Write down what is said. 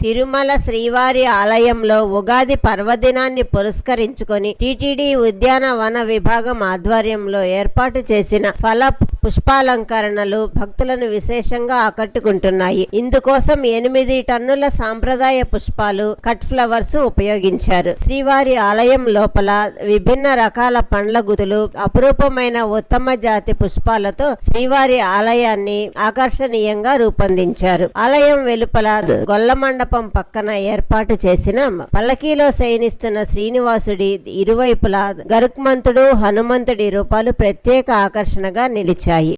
తిరుమల శ్రీవారి ఆలయంలో ఉగాది పర్వదినాన్ని పురస్కరించుకొని టిటిడి ఉద్యానవన విభాగం ఆధ్వర్యంలో ఏర్పాటు చేసిన ఫల పుష్పాలంకరణలు భక్తులను విశేషంగా ఆకట్టుకుంటున్నాయి. ఇందుకోసం ఎనిమిది టన్నుల సాంప్రదాయ పుష్పాలు కట్ ఫ్లవర్స్ ఉపయోగించారు. శ్రీవారి ఆలయం లోపల విభిన్న రకాల పండ్ల గుతులు అపురూపమైన ఉత్తమ జాతి పుష్పాలతో శ్రీవారి ఆలయాన్ని ఆకర్షణీయంగా రూపొందించారు. ఆలయం వెలుపల గొల్ల మండపం పక్కన ఏర్పాటు చేసిన పల్లకీలో శయనిస్తున్న శ్రీనివాసుడి ఇరువైపులా గరుక్మంతుడు హనుమంతుడి రూపాలు ప్రత్యేక ఆకర్షణగా నిలిచారు aí.